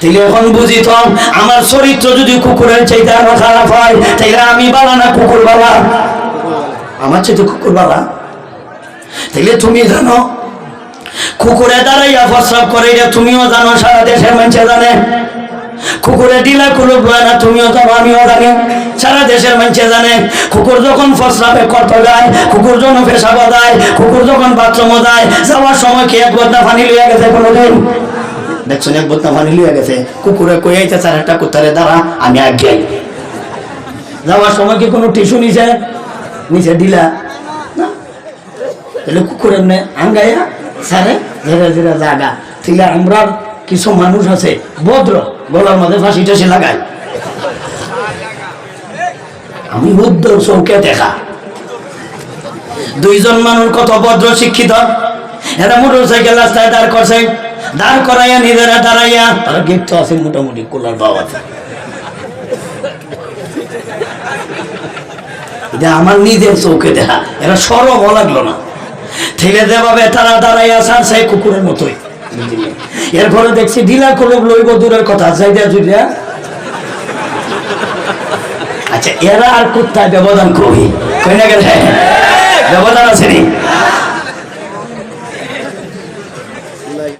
তাইলে এখন বুঝিতাম, আমার চরিত্র যদি কুকুরের চাইতে আরও খারাপ হয়, তাইলে আমি বালা না কুকুর বালা আমার চাইতে কুকুর বালা তাইলে তুমি জানো, কুকুরে দাঁড়াইয়া প্রস্রাব করে এটা তুমিও জানো, সারা দেশের মানুষে জানে। কুকুরে ডিলা কুলুপ হয় না, তুমিও জানো, আমিও জানি। সারা দেশের মানুষে জানে, কুকুর যখন প্রস্রাবে করতে যায় কুকুর যখন পেশাব যায় কুকুর যখন বাথরুমও যায়, যাওয়ার সময় কি এক বদনা পানি লিয়ে গেছে কোনোদিন? দেখছেন এক বদনা পানি লিয়ে গেছে। কুকুরে কই আইতে চার একটা কুত্তারে দাঁড়া, আমি আগে যাওয়ার সময় কি কোনো টিস্যু নিছে? নিচে দিলা তাহলে কুকুর এমনি আঙ্গাইয়া সারে ধীরে ধীরে জাগা। তাহলে আমরা কিছু মানুষ আছে, ভদ্র, গলার মধ্যে ফাঁসি টাসি লাগাই আমি উদ্যোগ চৌকে দেখা। দুইজন মানুষ কত ভদ্র, শিক্ষিত। এরা মোটর সাইকেল রাস্তায় দাঁড় করছে। দাঁড় করাইয়া, নিজেরা দাঁড়াইয়া তারা গেট তো আছে মোটামুটি কোলার বাবা আমার নিজের চৌকে দেখা, এরা সরব লাগল না। ঠেলে দেবাবে তারা দাঁড়াইয়া সারছে কুকুরের মতোই। এরপরে দেখছি ঢিলা কলব লইব দূরের কথা যাইদা জুড়িয়া। আচ্ছা এরা আর কোথায় ব্যবধান কই কই না গেলে? ব্যবধান আছে নি?